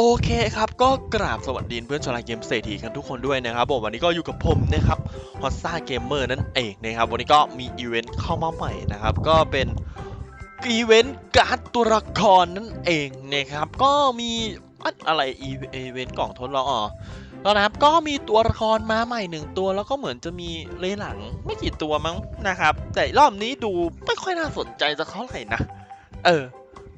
โอเคครับก็กราบสวัสดีเพื่อนชาวไลเกมเศรษฐีกันทุกคนด้วยนะครับผมวันนี้ก็อยู่กับผมนะครับฮอตซ่าเกมเมอร์นั่นเองนะครับวันนี้ก็มีอีเวนต์เข้ามาใหม่นะครับก็เป็นอีเวนต์การ์ดตัวละครนั่นเองนะครับก็มีอะไรอีเวนต์กล่องทดลองอ๋อแล้วนะครับก็มีตัวละครมาใหม่หนึ่งตัวแล้วก็เหมือนจะมีเลหลังไม่กี่ตัวมั้งนะครับ แต่รอบนี้ดูไม่ค่อยน่าสนใจสักเท่าไหร่นะเออ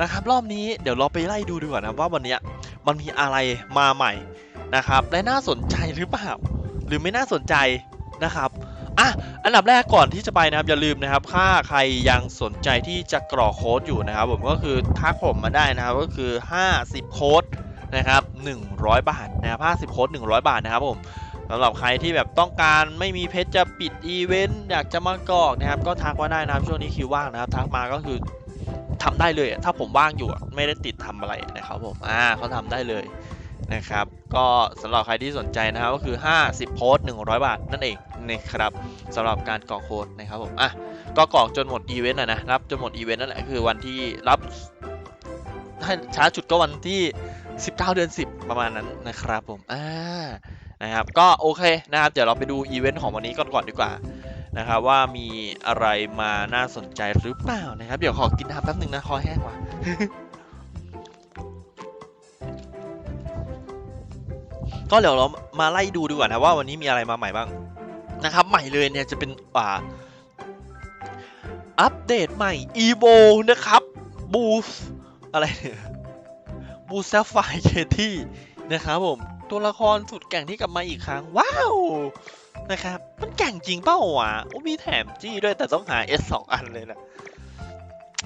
นะครับรอบนี้เดี๋ยวเราไปไล่ดูดีกว่านะว่าวันเนี้ย มันมีอะไรมาใหม่นะครับและน่าสนใจหรือเปล่า หรือไม่น่าสนใจนะครับอะอันดับแรกก่อนที่จะไปนะครับอย่าลืมนะครับถ้าใครยังสนใจที่จะกรอกโค้ดอยู่นะครับผมก็คือทักผมมาได้นะครับก็คือ 50 โค้ดนะครับ100 บาทนะครับ50 โค้ด100 บาทนะครับผมสำหรับใครที่แบบต้องการไม่มีเพชรจะปิดอีเวนต์อยากจะมากรอกนะครับก็ทักมาได้นะครับช่วงนี้คิวว่างนะครับทักมาก็คือ ทำได้เลย ถ้าผมว่างอยู่ไม่ได้ติดทำอะไรนะครับผมอ่าเขาทำได้เลยนะครับ ก็สำหรับใครที่สนใจนะครับก็คือ 50 โพสต์100 บาท นั่นเองนะครับสำหรับการกรอกโค้ดนะครับผมอะก็กรอกจนหมดอีเวนต์นะนะรับจนหมดอีเวนต์นั่นแหละคือวันที่รับช้าจุดก็วันที่ 19 เดือน 10 ประมาณนั้นนะครับผมอ่านะครับก็โอเคนะครับเดี๋ยวเราไปดูอีเวนต์ของวันนี้ก่อนก่อนดีกว่า นะครับว่ามีอะไรมาน่าสนใจหรือเปล่านะครับ เดี๋ยวขอกินน้ำแป๊บหนึ่งนะคอแห้งว่ะก็เดี๋ยวเรามาไล่ดูดีกว่านะว่าวันนี้มีอะไรมาใหม่บ้างนะครับ ใหม่เลยเนี่ยจะเป็นอ่าอัปเดตใหม่ EVO นะครับบูสอะไรเนี่ยบูสแซฟไฟเคที่นะครับผมตัวละครสุดแก่งที่กลับมาอีกครั้ง ว้าว นะครับ มันแก่งจริงเปล่าวะโอ้มีแถมจี้ด้วยแต่ต้องหา S 2อันเลยนะ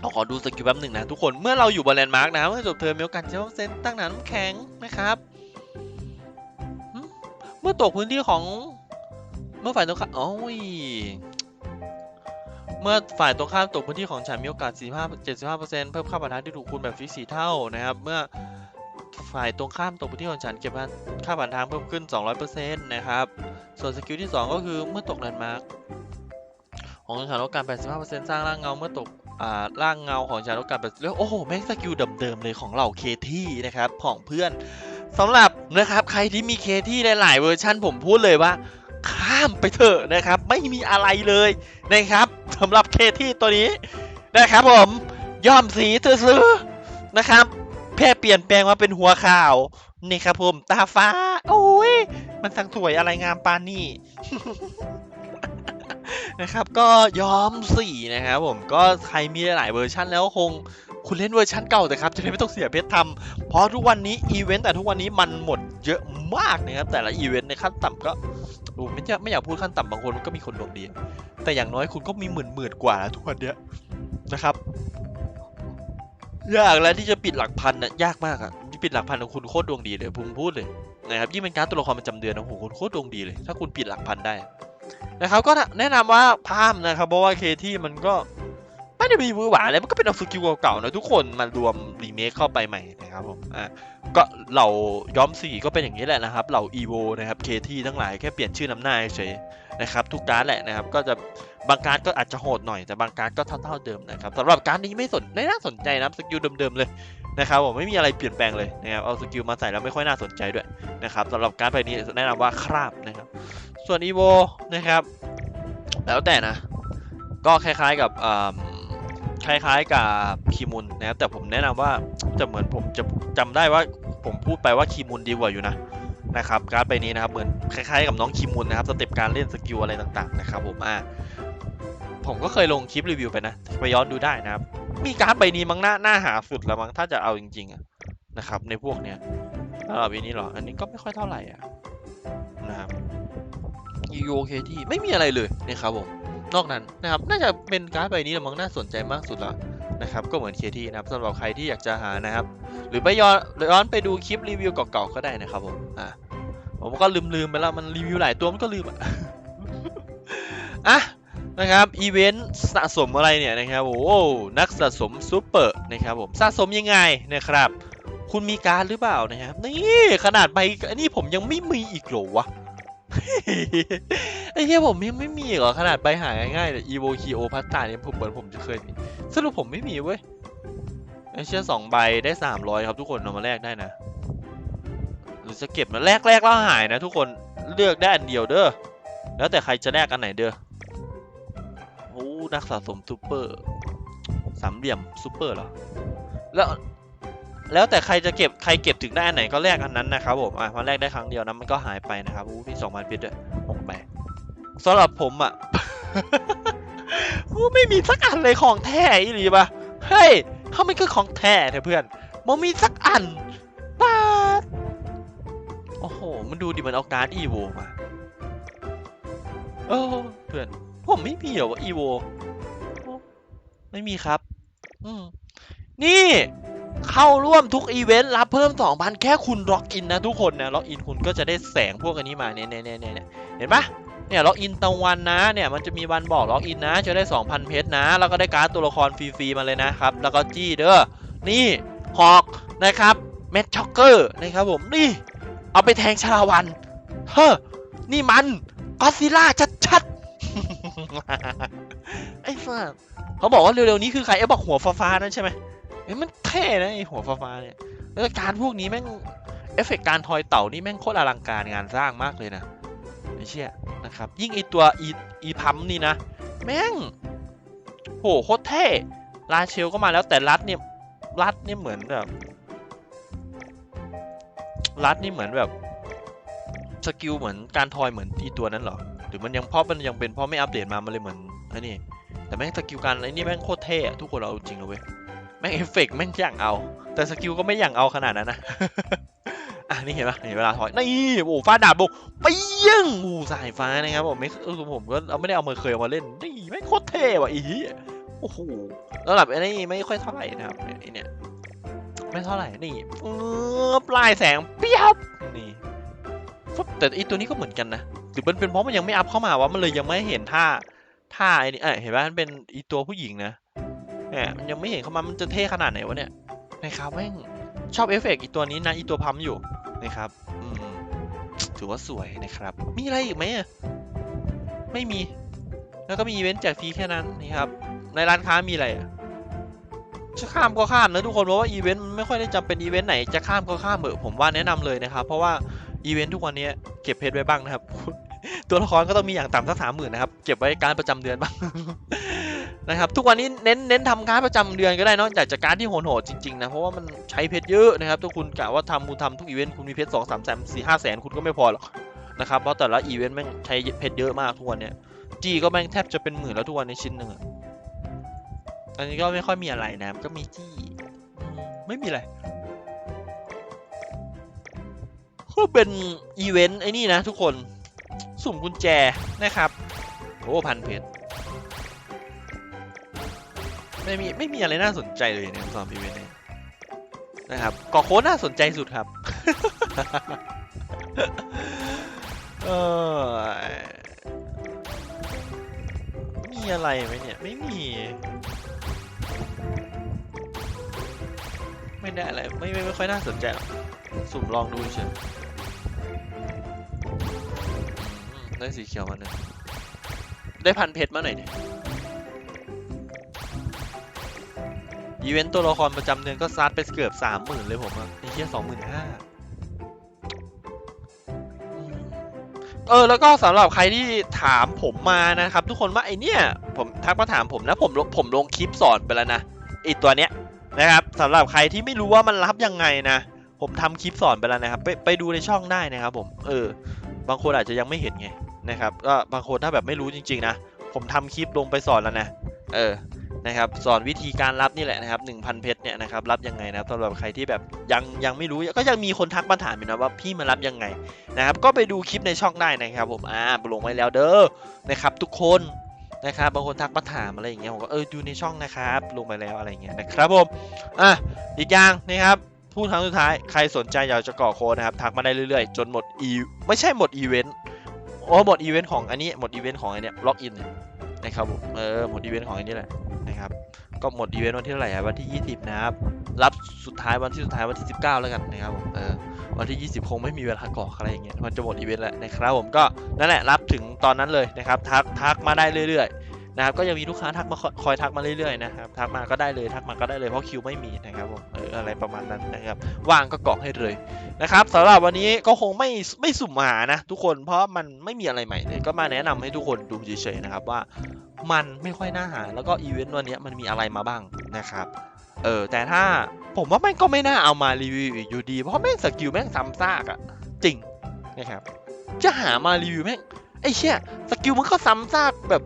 เอาขอดูสกิลแป๊บหนึ่งนะทุกคนเมื่อเราอยู่บนแลนด์มาร์กนะเมื่อจบเทอมมีโอกาสใช้เซนตั้งหนาน้ำแข็งนะครับเมื่อตกพื้นที่ของเมื่อฝ่ายตรงข้ามโอ้ยเมื่อฝ่ายตรงข้ามตกพื้นที่ของฉันมีโอกาส 45 75%เพิ่มค่าบรรทัดที่ถูกคูณแบบฟิกสี่เท่านะครับ เมื่อฝ่ายตรงข้ามตกพื้นที่ของฉันเก็บค่าผ่านทางเพิ่มขึ้น 200%นะครับ ส่วนสกิลที่ 2 ก็คือเมื่อตกแลนด์มาร์กของฉันลดการ 85%สร้างร่างเงาเมื่อตกอ่าร่างเงาของฉันลดการ8แล้วโอ้โหแม่งสกิลเดิมๆเลยของเหล่าเคที่นะครับของเพื่อนสำหรับนะครับใครที่มีเคที่หลายๆเวอร์ชันผมพูดเลยว่าข้ามไปเถอะนะครับ ไม่มีอะไรเลยนะครับสำหรับเคที่ตัวนี้นะครับผมย่อมสีซื้อนะครับแค่เปลี่ยนแปลงมาเป็นหัวข่าว นี่ครับผมตาฟ้า โอ้ย มันสังสวยอะไรงามปานนี่ นะครับ ก็ย้อมสีนะครับผมก็ใครมีหลายเวอร์ชันแล้วคงคุณเล่นเวอร์ชันเก่าแต่ครับ จะได้ไม่ต้องเสียเพชรทำเพราะทุกวันนี้อีเวนต์แต่ทุกวันนี้มันหมดเยอะมากนะครับ แต่ละอีเวนต์ในขั้นต่ำก็โอ้ไม่อยากไม่อยากพูดขั้นต่ำบางคนมันก็มีคนดวงดี แต่อย่างน้อยคุณก็มีหมื่นหมื่นกว่าแล้วทุกวันเนี้ยนะครับ ยากแล้วที่จะปิดหลักพันน่ะยากมากอะ ปิดหลักพันของคุณโคตรดวงดีเลยผมพูดเลยนะครับยิ่งเป็นการตัวละครประจำเดือนนะโหคุณโคตรดวงดีเลย ถ้าคุณปิดหลักพันได้นะครับก็แนะนำว่าพามนะครับเพราะว่าเคที่มันก็ไม่ได้มีมือหวานอะไรมันก็เป็นเอาสกิลเก่าๆนะทุกคนมารวมรีเมคเข้าไปใหม่นะครับผมอะก็เหล่าย้อมสีก็เป็นอย่างนี้แหละนะครับเหล่าอีโวนะครับเคที่ทั้งหลายแค่เปลี่ยนชื่อน้ำหน้าเฉยนะครับทุกการแหละนะครับก็จะบางการก็อาจจะโหดหน่อยแต่บางการก็เท่าๆเดิมนะครับสำหรับการนี้ไม่สนไม่น่าสนใจนะสกิลเดิมๆเลย นะครับผมไม่มีอะไรเปลี่ยนแปลงเลยนะครับเอาสกิลมาใส่แล้วไม่ค่อยน่าสนใจด้วยนะครับสำหรับการดใบนี้แนะนำว่าคราบนะครับ ส่วนอีโวนะครับ แล้วแต่นะ ก็คล้ายๆกับคล้ายๆกับคีมุนนะครับแต่ผมแนะนำว่าจะเหมือนผมจะจำได้ว่าผมพูดไปว่าคีมุนดีกว่าอยู่นะนะครับการดใบนี้นะครับเหมือนคล้ายๆกับน้องคีมุนนะครับสเต็ปการเล่นสกิลอะไรต่างๆนะครับผมอ่าผมก็เคยลงคลิปรีวิวไปนะไปย้อนดูได้นะครับ มีการ์ดใบนี้มั้งน่าหน่าหาสุดแล้วมั้งถ้าจะเอาจริง ๆอะนะครับ ในพวกเนี้ยสำหรับอันนี้หรอ อันนี้ก็ไม่ค่อยเท่าไหร่อะนะครับ u o k ที่ไม่มีอะไรเลยนะครับผมนอกนั้นนะครับน่าจะเป็นการ์ดใบนี้แหละมั้งน่าสนใจมากสุดแล้วนะครับก็เหมือนเคที่นะครับสำหรับใครที่อยากจะหานะครับ หรือไปย้อนย้อนไปดูคลิปรีวิวเก่าๆก็ได้นะครับผมอะผมก็ลืมๆไปแล้วมันรีวิวหลายตัวมันก็ลืมอะอะ นะครับอีเวนต์สะสมอะไรเนี่ยนะครับโอ้นักสะสมซูเปอร์นะครับผมสะสมยังไงนะครับ คุณมีการหรือเปล่านะครับนี่ขนาดใบอันนี้ผมยังไม่มีอีกหรอวะไอ้เหี้ยผมยังไม่มีเหรอขนาดใบหาง่ายๆแต่อีโวคีโอพัตตาเนี่ยผมเหมือนผมจะเคยมีสรุปผมไม่มีเว้ยไอ้เชี่ยสองใบได้สามร้อยครับทุกคนเอามาแลกได้นะหรือจะเก็บนะแลกแลกแล้วหายนะทุกคนเลือกได้อันเดียวเด้อแล้วแต่ใครจะแลกอันไหนเด้อ โอ้นักสะสมซูเปอร์สามเหลี่ยมซูเปอร์เหรอ แล้ว แล้วแต่ใครจะเก็บใครเก็บถึงได้อันไหนก็แลกอันนั้นนะครับผมอะมันแลกได้ครั้งเดียวนะมันก็หายไปนะครับอู้พี่สองพันเพชรด้วยหกไปสำหรับผมอะอู้ไม่มีสักอันเลยของแท้อีหลีปะเฮ้ยเขาไม่คือของแท้เถอะเพื่อนมันมีสักอันบาดโอ้โห มันดูดิมันเอาการ์ดอีโวมาเออเพื่อน ผมไม่มีเหรอวะอีโวไม่มีครับ อืมนี่เข้าร่วมทุกอีเวนต์รับเพิ่ม 2,000 แค่คุณล็อกอินนะทุกคนนะล็อกอินคุณก็จะได้แสงพวกอันนี้มาเนี่ยเนี่ยเนี่ยเนี่ยเห็นปะเนี่ยล็อกอินตะวันนะเนี่ยมันจะมีวันบอกล็อกอินนะจะได้ 2,000 เพชรนะ แล้วก็ได้การ์ดตัวละครฟรีๆมาเลยนะครับ แล้วก็จี้เด้อนี่ฮอกนะครับเมดช็อกเกอร์นะครับผมนี่ เอาไปแทงชาลาวันเฮ้อนี่มันก็ซิล่าชัดๆ ไอ้ฟ้าเขาบอกว่าเร็วๆนี้คือใครไอ้บอกหัวฟ้าๆนั่นใช่ไหมเอ้ยมันเท่นะไอ้หัวฟ้าๆเนี่ยแล้วการพวกนี้แม่งเอฟเฟกต์การทอยเต่านี่แม่งโคตรอลังการงานสร้างมากเลยนะไอ้เชี่ยนะครับ ยิ่งไอตัวอีอีพัมนี่นะแม่งโหโคตรเท่ลาเชลก็มาแล้วแต่รัดเนี่ยรัดเนี่ยเหมือนแบบรัดนี่เหมือนแบบสกิลเหมือนการทอยเหมือนอีตัวนั้นเหรอ รือมันยังเพราะมันยังเป็นเพราะไม่อัปเดตมา มันเลยเหมือนไอ้นี่ แต่แม่งสกิลการไอ้นี่แม่งโคตรเท่ทุกคนเราจริงเลยเว้ย แม่งเอฟเฟกต์แม่งอย่างเอา แต่สกิลก็ไม่อย่างเอาขนาดนั้นนะ อะนี่เห็นปะเห็นเวลาถอย นี่โอ้ฟ้าดาบบุกไปยิงโอ้สายฟ้านะครับผมไม่เออผมก็เอาไม่ได้เอามาเคยเอามาเล่น นี่แม่งโคตรเท่ว่ะอีโอ้โหแล้วแบบไอ้นี่ไม่ค่อยเท่าไหร่นะครับไอ้เนี่ยไม่เท่าไหร่ นี่ปลายแสงเปียบนี่ฟึบแต่อีตัวนี้ก็เหมือนกันนะ หรือมันเป็นเพราะมันยังไม่อัพเข้ามาวะมันเลยยังไม่เห็นท่าท่าไอ้นี่เอ้ยเห็นป่ะมันเป็นอีตัวผู้หญิงนะเนี่ยมันยังไม่เห็นเข้ามามันจะเท่ขนาดไหนวะเนี่ยนะครับแม่งชอบเอฟเฟกต์อีตัวนี้นะอีตัวพัมอยู่นะครับอืมถือว่าสวยนะครับ มีอะไรอีกไหมอะไม่มี แล้วก็มีอีเวนต์แจกฟรีแค่นั้นนี่ครับ ในร้านค้ามีอะไรอะจะข้ามก็ข้ามนะทุกคนเพราะว่าอีเวนต์มันไม่ค่อยได้จำเป็นอีเวนต์ไหนจะข้ามก็ข้ามเถอะผมว่าแนะนำเลยนะครับ เพราะว่า อีเวนต์ทุกวันนี้เก็บเพชรไว้บ้างนะครับ ตัวละครก็ต้องมีอย่างต่ำสักสามหมื่นนะครับ เก็บไว้การประจำเดือนบ้างนะครับ ทุกวันนี้เน้นเน้นทำการประจำเดือนก็ได้เนอะอยากจะกการที่โหดๆจริงๆนะ เพราะว่ามันใช้เพชรเยอะนะครับถ้าคุณกะว่าทำคุณทำทุกอีเวนต์คุณมีเพชรสองสามแสนสี่ห้าแสนคุณก็ไม่พอหรอกนะครับ เพราะแต่ละอีเวนต์แม่งใช้เพชรเยอะมากทุกวันเนี้ยจีก็แม่งแทบจะเป็นหมื่นแล้วทุกวันในชิ้นหนึ่งอันนี้ก็ไม่ค่อยมีอะไรนะก็มีจี้ไม่มีอะไร ก็เป็นอีเวนต์ไอ้นี่นะทุกคนสุ่มกุญแจนะครับโอ้พันเพชรไม่มีไม่มีอะไรน่าสนใจเลยเนี่ยสำหรับอีเวนต์นี้นะครับกอโค้ดน่าสนใจสุดครับเออมีอะไรไหมเนี่ย ไม่มี ไม่ได้อะไร ไม่ไม่ไม่ค่อยน่าสนใจสุ่มลองดูเฉย ได้สีเขียวมาหนึ่งได้พันเพชรมาหน่อยดิอีเวนต์ตัวละครประจำเดือนก็ซัดไปเกือบสามหมื่นเลยผมอะไอ้เหี้ยสองหมื่นห้าเออแล้วก็สำหรับใครที่ถามผมมานะครับ ทุกคนว่าไอเนี้ยผมทักมาถามผมนะผมผมลงคลิปสอนไปแล้วนะไอตัวเนี้ยนะครับสำหรับใครที่ไม่รู้ว่ามันรับยังไงนะ ผมทำคลิปสอนไปแล้วนะครับ ไปไปดูในช่องได้นะครับผมเออบางคนอาจจะยังไม่เห็นไง นะครับก็บางคนถ้าแบบไม่รู้จริงๆนะผมทำคลิปลงไปสอนแล้วนะเออนะครับสอนวิธีการรับนี่แหละนะครับ1,000เพชรเนี่ยนะครับรับยังไงนะครับสำหรับใครที่แบบยังยังไม่รู้ก็ยังมีคนทักมาถามอยู่นะว่าพี่มารับยังไงนะครับก็ไปดูคลิปในช่องได้นะครับผมอ่าลงไว้แล้วเด้อนะครับทุกคนนะครับบางคนทักมาถามอะไรอย่างเงี้ยผมก็เออดูในช่องนะครับลงไปแล้วอะไรเงี้ยนะครับผมอะอีกอย่างนะครับพูดครั้งสุดท้ายใครสนใจอยากจะก่อโค้ดนะครับทักมาได้เรื่อยๆ จนหมดอีไม่ใช่หมดอีเวนต์ โอ้หมดอีเวนต์ของอันนี้หมดอีเวนต์ของอันเนี้ยล็อกอินนะครับผมเออหมดอีเวนต์ของอันนี้แหละนะครับก็หมดอีเวนต์วันที่เท่าไหร่วันที่ 20 นะครับ รับสุดท้ายวันที่สุดท้ายวันที่ 19 แล้วกันนะครับผมเออวันที่ 20 คงไม่มีเวลากรอกอะไรอย่างเงี้ยมันจะหมดอีเวนต์แล้วนะครับผมก็นั่นแหละรับถึงตอนนั้นเลยนะครับทักทักมาได้เรื่อยๆ นะครับก็ยังมีลูกค้าทักมาคอยคอยทักมาเรื่อยๆนะครับทักมาก็ได้เลยทักมาก็ได้เลยเพราะคิวไม่มีนะครับผมเอออะไรประมาณนั้นนะครับว่างก็กรอกให้เลยนะครับสำหรับวันนี้ก็คงไม่ไม่สุ่มหานะ ทุกคนเพราะมันไม่มีอะไรใหม่เลยก็มาแนะนำให้ทุกคนดูเฉยๆนะครับว่ามันไม่ค่อยน่าหาแล้วก็อีเวนต์วันนี้มันมีอะไรมาบ้างนะครับเออแต่ถ้าผมว่าแม่งก็ไม่น่าเอามารีวิวอีกอยู่ดี เพราะแม่งสกิลแม่งซ้ำซากอะจริงนะครับจะหามารีวิวแม่งไอ้เชี่ยสกิลมันก็ซ้ำซากแบบ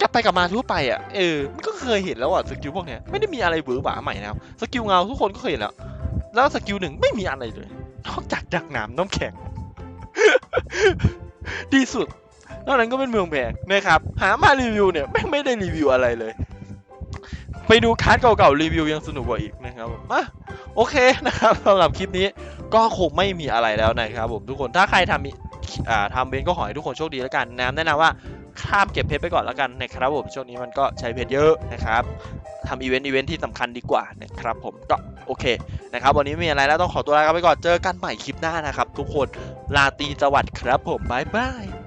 กลับไปกลับมาทั่วไปอะเออมันก็เคยเห็นแล้วอะสกิลพวกเนี้ยไม่ได้มีอะไรบื้อหวาใหม่นะครับสกิลเงาทุกคนก็เคยเห็นแล้วแล้วสกิลหนึ่งไม่มีอะไรเลยนอกจากดักนามน้ำแข็ง ดีสุดนอกนั้นก็เป็นเมืองแพงนะครับ หามารีวิวเนี่ยแม่ไม่ได้รีวิวอะไรเลยไปดูการ์ดเก่าๆรีวิวยังสนุกกว่าอีกนะครับมอะโอเคนะครับสำหรับคลิปนี้ก็คงไม่มีอะไรแล้วนะครับผมทุกคนถ้าใครทำอีอ่าทำเบนก็ขอให้ทุกคนโชคดีแล้วกันนะแนะนำว่า ข้ามเก็บเพชรไปก่อนแล้วกันนะครับผมช่วงนี้มันก็ใช้เพชรเยอะนะครับทำอีเวนต์อีเวนต์ที่สำคัญดีกว่านะครับผมก็โอเคนะครับวันนี้ไม่มีอะไรแล้วต้องขอตัวลาไปก่อนเจอกันใหม่คลิปหน้านะครับ ทุกคนลาตีสวัสดิ์ครับผมบ๊ายบาย